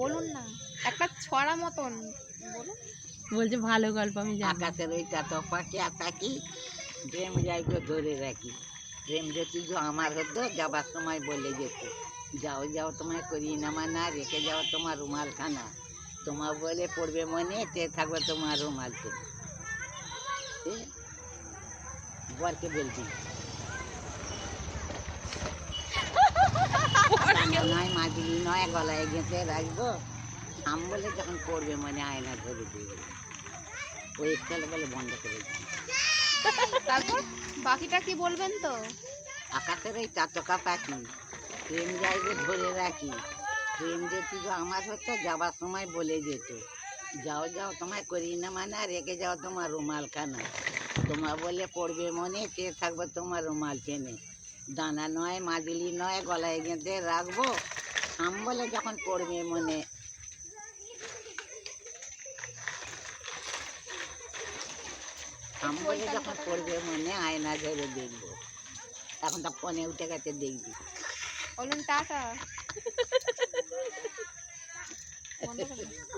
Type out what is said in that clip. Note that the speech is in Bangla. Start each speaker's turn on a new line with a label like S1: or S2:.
S1: বলুন না একটা ছড়া মতন বলুন।
S2: বলছে ভালো গল্প আমি জানি।
S3: আকাশের ওই চাতো পাখি আর তাকি প্রেম যাইগো ধরে রাখি। প্রেম যদি আমার হতো যাবার সময় বলে যেত যাও যাও তোমায় করি নামা না রেখে যাও তোমার রুমাল খানা তোমার বলে পড়বে মনে তে থাকবে তোমার রুমাল তুমি। বরকে বলবি ডানা নয় নয় গলায় গেঁথে রাখব। আম বলে যখন পড়বে মনে আয়না ধরে দিয়ে ওই ছেলে বলে বন্ধ করে
S1: তারপর বাকিটা কি বলবেন তো?
S3: আকাশের ওই চাতকা পাখি ট্রেন যাইবে ধরে রাখি। ট্রেন যেতে তো আমার হতো যাবার সময় বলে যেত। যাও যাও তোমায় করি না মানে আর রেখে যাও তোমার রুমাল খানা তোমার বলে পড়বে মনে চেয়ে থাকবে তোমার রুমাল চেনে। দানা নয় মাজলি নয় গলায় গেঁথে রাখব। বলে যখন পড়বে মনে। বলে যখন পড়বে মনে আয়না ধরে দেখব। এখন তো ফোনে উঠে গেছে দেখবি।
S1: বলুন টাটা।